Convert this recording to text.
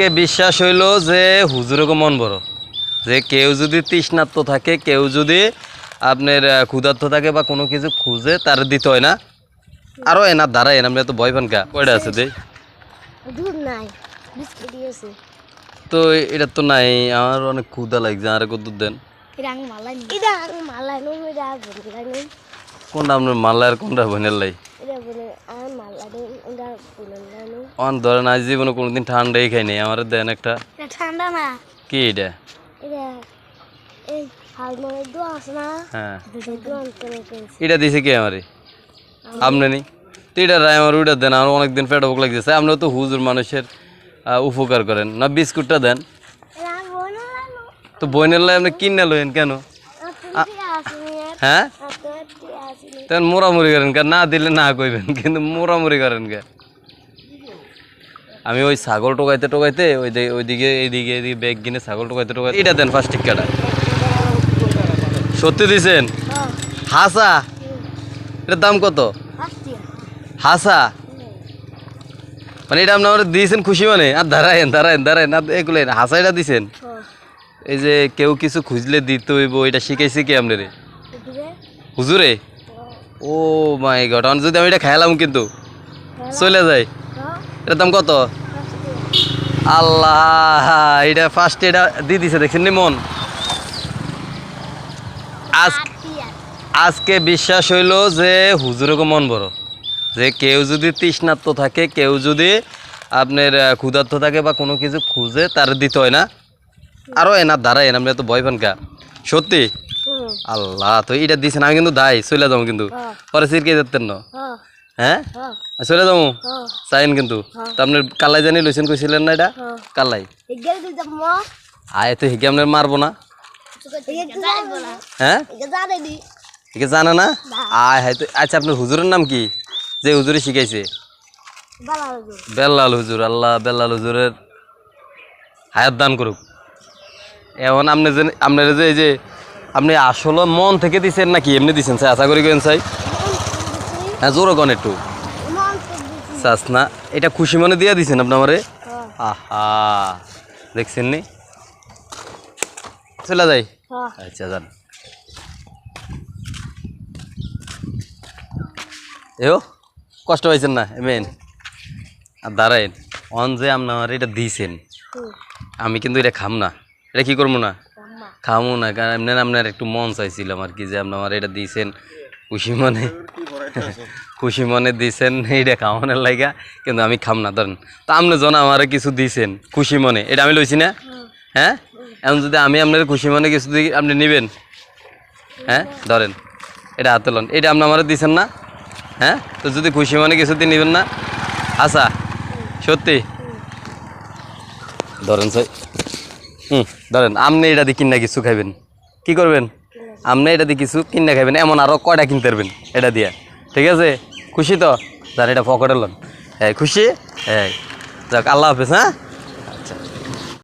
আজকে বিশ্বাস হইল যে হুজুরকে মন বড়। যে কেউ যদি তৃষ্ণার্ত থাকে কেউ যদি আপনার ক্ষুধার্ত থাকে বা কোনো কিছু খুঁজে তার দিতে হয় না। আরও এনার দ্বারা এনার তো ভয় পান কা কয়টা আছে দে তো এটা তো নাই আমার অনেক ক্ষুধা লাগছে আর কত দুধ দেন। কোনটা আপনার মাল্লা আর কোনটা বোনের লাই? অন ধরেন আজ জীবনে কোনোদিন ঠান্ডাই খাই নাই আমার দেন একটা। ঠান্ডা না। কি এটা? হ্যাঁ। এটা দিছে কে আমারে? আপনি নি? তো এটা রায় আমার ওইটা দেন আমার অনেকদিন পেট ভোক লাগতেছে। আপনিও তো হুজুর মানুষের উপকার করেন। না বিস্কুটটা দেন। তো বইনের লাই আপনি কিনে লইন কেন? হ্যাঁ? তখন মোড়ামুড়ি করেন কে না দিলে না কইবেন কিন্তু মোড়ামুড়ি করেন কে। আমি ওই ছাগল টোকাইতে টোকাইতে ওই দিকে ওইদিকে এইদিকে এইদিকে ব্যাগ কিনে ছাগল টোকাইতে টোকাইতে এটা দেন ফার্স্ট টিকাটা সত্যি দিছেন? হ্যাঁ। হাসা? এটার দাম কত? হাসা? মানে এটা আপনার দিয়েছেন খুশি মানে? আর দাঁড়ায়েন দাঁড়ায়েন দাঁড়ায়েন আর এগুলো হাসা এটা দিছেন? হ্যাঁ। এই যে কেউ কিছু খুঁজলে দিতে হইব এটা শিখাইছে কি আপনারে? হুজুরে? ও মাই গড আমি যদি আমি এটা খাইলাম কিন্তু। চলে যাই। হ্যাঁ। এটার দাম কত? আল্লাহ এটা ফার্স্ট এটা দিয়ে দিছে দেখছেন নি মন? আজ আজকে বিশ্বাস হইল যে হুজুরকে মন বড়। যে কেউ যদি তৃষ্ণার্ত থাকে কেউ যদি আপনার আহ, ক্ষুধার্ত থাকে বা কোনো কিছু খুঁজে তার দিতে হয় না। আরও এনার দ্বারা এনার তো ভয় পান কা। সত্যি? আল্লাহ তো এটা দিছেন আমি কিন্তু দায় চলে যাব কিন্তু। হ্যাঁ। পরে সিরকে যেতেন না। হ্যাঁ। হ্যাঁ? হ্যাঁ। চলে যাব? চাইন কিন্তু। তো আপনার কালাই জানি লইছেন কইছিলেন না এটা? কালাই আয় তো হিকে আপনার মারবো না। হ্যাঁ? জানে না? আয় হায় তো আচ্ছা আপনার হুজুরের নাম কি? যে হুজুরে শিখাইছে? বেল্লাল হুজুর। আল্লাহ বেল্লাল হুজুরের হায়াত দান করুক। এখন আপনি যে আপনার যে এই যে আপনি আসলে মন থেকে দিছেন নাকি এমনি দিছেন? স্যার আশা করি কেন চাই। হ্যাঁ জোরে কন একটু। মন চাস না এটা খুশি মনে দিয়ে দিছেন আপনি আমারে? হ্যাঁ। আহা দেখছেন নি? চলে যাই। হ্যাঁ। আচ্ছা যান। এও কষ্ট পাইছেন না এমেন। আর দাঁড়াইন অন যে আপনার এটা দিয়েছেন আমি কিন্তু এটা খাম না। এটা কি করব না? খামো না, কারণ এমনি আপনার একটু মন চাইছিলাম আর কি যে আপনি আমার এটা দিয়েছেন। খুশি মনে খুশি মনে দিয়েছেন, এইটা খাওয়ানোর লাইগা, কিন্তু আমি খাম না, ধরেন। তা আপনি জন আমার কিছু দিয়েছেন, খুশি মনে, এটা আমি লইছি না? হ্যাঁ? এখন যদি আমি আপনার খুশি মনে কিছু দিই, আপনি নেবেন? হ্যাঁ? ধরেন, এটা হাতে লন, এটা আপনি আমার দিয়েছেন না? হ্যাঁ? তো যদি খুশি মনে কিছু দিয়ে নেবেন না? আচ্ছা সত্যি। ধরেন সাই হুম, ধরেন আপনি এটা দিয়ে কিনা কিছু খাইবেন। কি করবেন? আপনি এটা দিয়ে কিছু কিনা খাইবেন, এমন আরও কয়টা কিনতে পারবেন এটা দিয়ে। ঠিক আছে? খুশি তো? যার এটা পকেটে লন। হ্যাঁ খুশি? হ্যাঁ যাক, আল্লাহ হাফেজ হ্যাঁ?